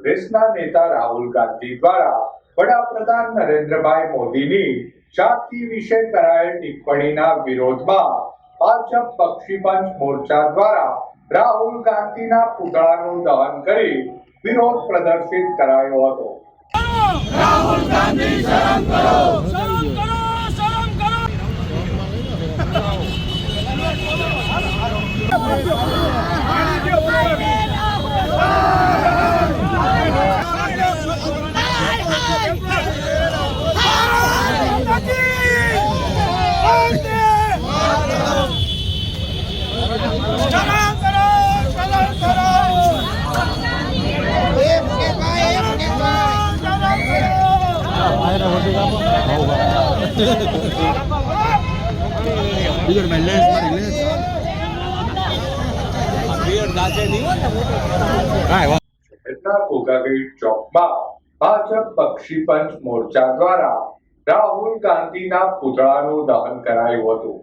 કોંગ્રેસના નેતા રાહુલ ગાંધી દ્વારા વડાપ્રધાન નરેન્દ્રભાઈ મોદીની જાતિ વિશે કરાયેલ ટિપ્પણીના વિરોધમાં ભાજપ બક્ષીપંચ મોરચા દ્વારા રાહુલ ગાંધીના પુતળાનું દહન કરી વિરોધ પ્રદર્શિત કરાયો હતો. શરમ કરો શરમ કરો, શરમ બીજો મેં લેન્સ મારી શહેરના ચોકમાં ભાજપ બક્ષીપંચ મોરચા દ્વારા રાહુલ ગાંધીના પુતળાનું દહન કરાયું હતું.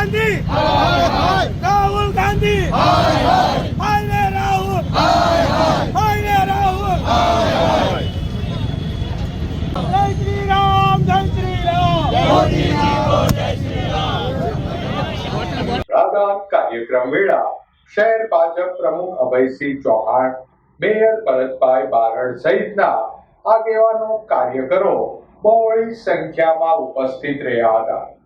ગાંધી! રાહુલ ગાંધી! રાહુલ! રાહુલ! જય શ્રી રામ, જય શ્રી રામ! કાર્યક્રમ વેળા શહેર ભાજપ પ્રમુખ અભયસિંહ ચૌહાણ, મેયર ભરતભાઈ બારડ સહિતના આગેવાનો, કાર્યકરો બહોળી સંખ્યામાં ઉપસ્થિત રહ્યા હતા.